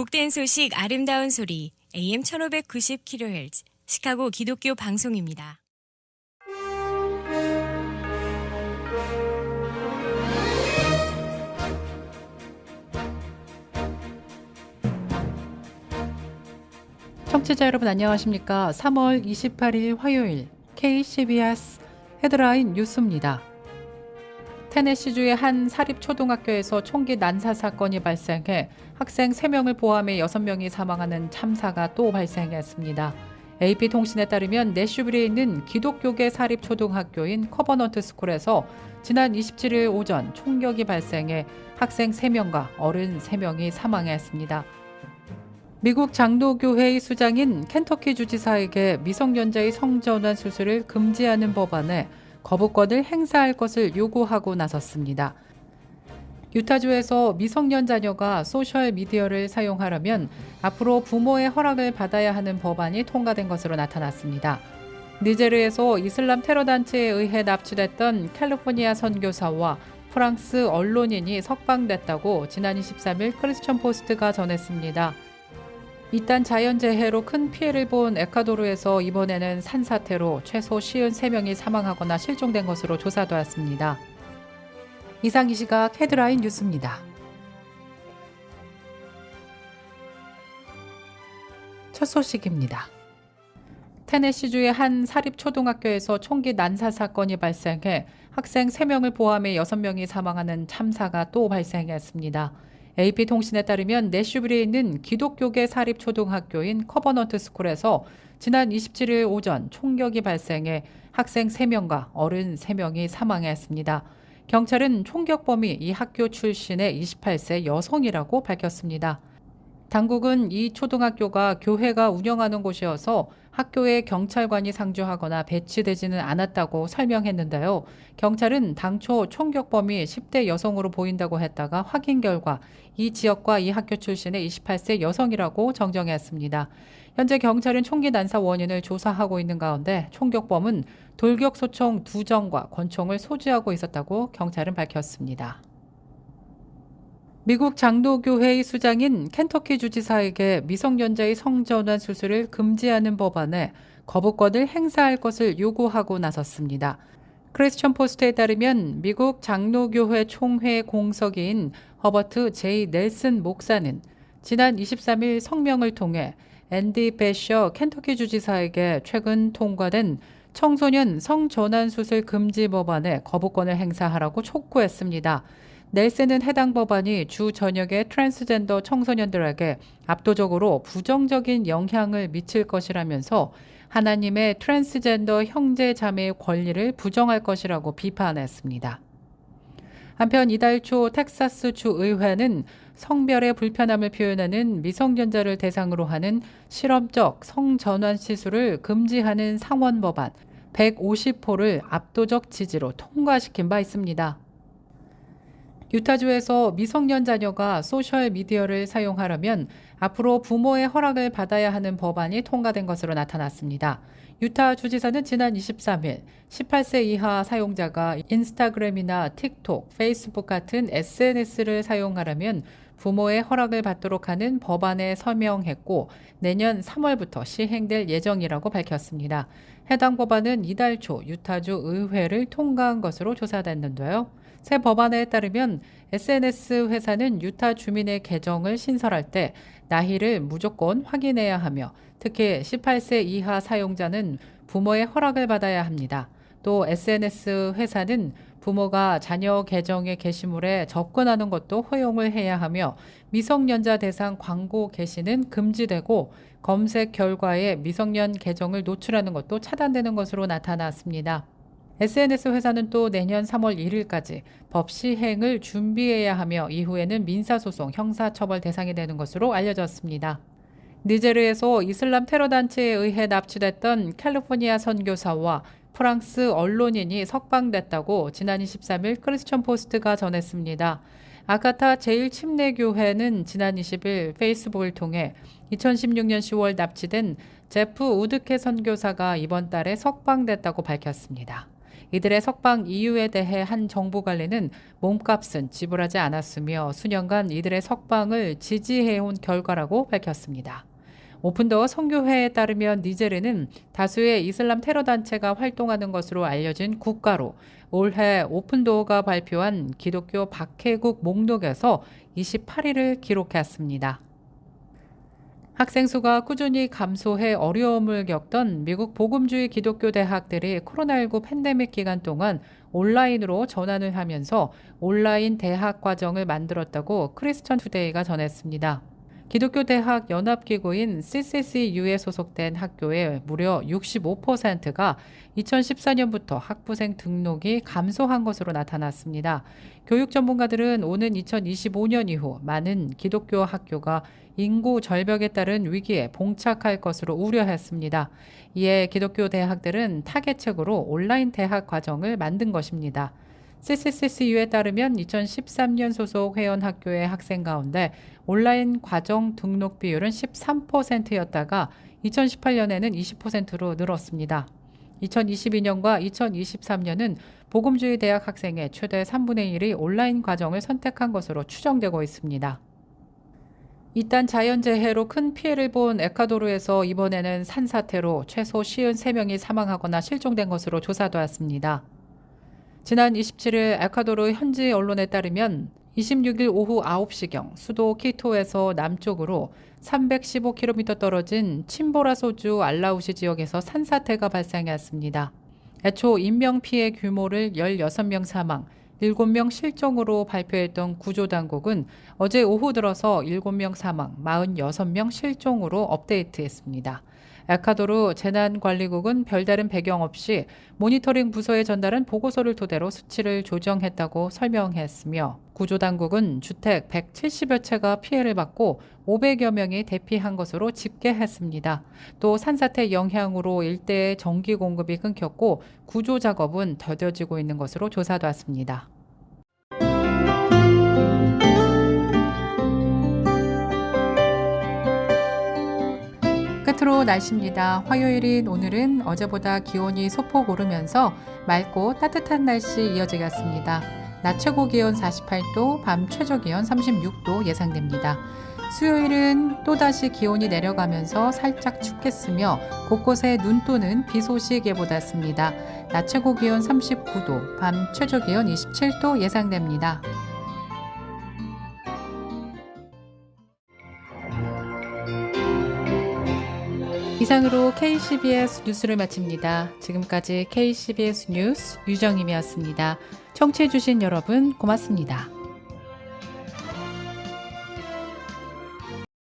복된 소식 아름다운 소리 AM 1590kHz 시카고 기독교 방송입니다. 청취자 여러분 안녕하십니까? 3월 28일 화요일 KCBS 헤드라인 뉴스입니다. 테네시주의 한 사립초등학교에서 총기 난사 사건이 발생해 학생 3명을 포함해 6명이 사망하는 참사가 또 발생했습니다. AP통신에 따르면 내슈빌에 있는 기독교계 사립초등학교인 커버넌트 스쿨에서 지난 27일 오전 총격이 발생해 학생 3명과 어른 3명이 사망했습니다. 미국 장로교회의 수장인 켄터키 주지사에게 미성년자의 성전환 수술을 금지하는 법안에 거부권을 행사할 것을 요구하고 나섰습니다. 유타주에서 미성년 자녀가 소셜 미디어를 사용하려면 앞으로 부모의 허락을 받아야 하는 법안이 통과된 것으로 나타났습니다. 니제르에서 이슬람 테러 단체에 의해 납치됐던 캘리포니아 선교사와 프랑스 언론인이 석방됐다고 지난 23일 크리스천 포스트가 전했습니다. 이딴 자연재해로 큰 피해를 본 에콰도르에서 이번에는 산사태로 최소 53명이 사망하거나 실종된 것으로 조사되었습니다. 이상 이 시각 헤드라인 뉴스입니다. 첫 소식입니다. 테네시주의 한 사립초등학교에서 총기 난사 사건이 발생해 학생 3명을 포함해 6명이 사망하는 참사가 또 발생했습니다. AP통신에 따르면 내슈빌에 있는 기독교계 사립초등학교인 커버넌트 스쿨에서 지난 27일 오전 총격이 발생해 학생 3명과 어른 3명이 사망했습니다. 경찰은 총격범이 이 학교 출신의 28세 여성이라고 밝혔습니다. 당국은 이 초등학교가 교회가 운영하는 곳이어서 학교에 경찰관이 상주하거나 배치되지는 않았다고 설명했는데요. 경찰은 당초 총격범이 10대 여성으로 보인다고 했다가 확인 결과 이 지역과 이 학교 출신의 28세 여성이라고 정정했습니다. 현재 경찰은 총기 난사 원인을 조사하고 있는 가운데 총격범은 돌격 소총 두 정과 권총을 소지하고 있었다고 경찰은 밝혔습니다. 미국 장로교회의 수장인 켄터키 주지사에게 미성년자의 성전환 수술을 금지하는 법안에 거부권을 행사할 것을 요구하고 나섰습니다. 크리스천 포스트에 따르면 미국 장로교회 총회 공석인 허버트 제이 넬슨 목사는 지난 23일 성명을 통해 앤디 배셔 켄터키 주지사에게 최근 통과된 청소년 성전환 수술 금지 법안에 거부권을 행사하라고 촉구했습니다. 넬슨은 해당 법안이 주 전역의 트랜스젠더 청소년들에게 압도적으로 부정적인 영향을 미칠 것이라면서 하나님의 트랜스젠더 형제 자매의 권리를 부정할 것이라고 비판했습니다. 한편 이달 초 텍사스 주 의회는 성별의 불편함을 표현하는 미성년자를 대상으로 하는 실험적 성전환 시술을 금지하는 상원 법안 150호를 압도적 지지로 통과시킨 바 있습니다. 유타주에서 미성년 자녀가 소셜 미디어를 사용하려면 앞으로 부모의 허락을 받아야 하는 법안이 통과된 것으로 나타났습니다. 유타 주지사는 지난 23일 18세 이하 사용자가 인스타그램이나 틱톡, 페이스북 같은 SNS를 사용하려면 부모의 허락을 받도록 하는 법안에 서명했고 내년 3월부터 시행될 예정이라고 밝혔습니다. 해당 법안은 이달 초 유타주 의회를 통과한 것으로 조사됐는데요. 새 법안에 따르면 SNS 회사는 유타 주민의 계정을 신설할 때 나이를 무조건 확인해야 하며 특히 18세 이하 사용자는 부모의 허락을 받아야 합니다. 또 SNS 회사는 부모가 자녀 계정의 게시물에 접근하는 것도 허용을 해야 하며 미성년자 대상 광고 게시는 금지되고 검색 결과에 미성년 계정을 노출하는 것도 차단되는 것으로 나타났습니다. SNS 회사는 또 내년 3월 1일까지 법 시행을 준비해야 하며 이후에는 민사소송, 형사처벌 대상이 되는 것으로 알려졌습니다. 니제르에서 이슬람 테러 단체에 의해 납치됐던 캘리포니아 선교사와 프랑스 언론인이 석방됐다고 지난 23일 크리스천 포스트가 전했습니다. 아카타 제1침례교회는 지난 20일 페이스북을 통해 2016년 10월 납치된 제프 우드케 선교사가 이번 달에 석방됐다고 밝혔습니다. 이들의 석방 이유에 대해 한 정부 관리는 몸값은 지불하지 않았으며 수년간 이들의 석방을 지지해온 결과라고 밝혔습니다. 오픈도어 선교회에 따르면 니제르는 다수의 이슬람 테러 단체가 활동하는 것으로 알려진 국가로 올해 오픈도어가 발표한 기독교 박해국 목록에서 28위를 기록했습니다. 학생 수가 꾸준히 감소해 어려움을 겪던 미국 복음주의 기독교 대학들이 코로나19 팬데믹 기간 동안 온라인으로 전환을 하면서 온라인 대학 과정을 만들었다고 크리스천 투데이가 전했습니다. 기독교 대학 연합기구인 CCCU에 소속된 학교의 무려 65%가 2014년부터 학부생 등록이 감소한 것으로 나타났습니다. 교육 전문가들은 오는 2025년 이후 많은 기독교 학교가 인구 절벽에 따른 위기에 봉착할 것으로 우려했습니다. 이에 기독교 대학들은 타겟책으로 온라인 대학 과정을 만든 것입니다. CCCU에 따르면 2013년 소속 회원 학교의 학생 가운데 온라인 과정 등록 비율은 13%였다가 2018년에는 20%로 늘었습니다. 2022년과 2023년은 복음주의 대학 학생의 최대 3분의 1이 온라인 과정을 선택한 것으로 추정되고 있습니다. 이딴 자연재해로 큰 피해를 본 에콰도르에서 이번에는 산사태로 최소 53명이 사망하거나 실종된 것으로 조사되었습니다. 지난 27일 에콰도르 현지 언론에 따르면 26일 오후 9시경 수도 키토에서 남쪽으로 315km 떨어진 침보라소주 알라우시 지역에서 산사태가 발생했습니다. 애초 인명 피해 규모를 16명 사망, 7명 실종으로 발표했던 구조당국은 어제 오후 들어서 7명 사망, 46명 실종으로 업데이트했습니다. 에콰도르 재난관리국은 별다른 배경 없이 모니터링 부서에 전달한 보고서를 토대로 수치를 조정했다고 설명했으며 구조당국은 주택 170여 채가 피해를 받고 500여 명이 대피한 것으로 집계했습니다. 또 산사태 영향으로 일대의 전기 공급이 끊겼고 구조 작업은 더뎌지고 있는 것으로 조사됐습니다. 끝으로 날씨입니다. 화요일인 오늘은 어제보다 기온이 소폭 오르면서 맑고 따뜻한 날씨 이어지겠습니다. 낮 최고 기온 48도, 밤 최저 기온 36도 예상됩니다. 수요일은 또다시 기온이 내려가면서 살짝 춥겠으며 곳곳에 눈 또는 비 소식 예보됐습니다. 낮 최고 기온 39도, 밤 최저 기온 27도 예상됩니다. 이상으로 KCBS 뉴스를 마칩니다. 지금까지 KCBS 뉴스 유정임이었습니다. 청취해주신 여러분 고맙습니다.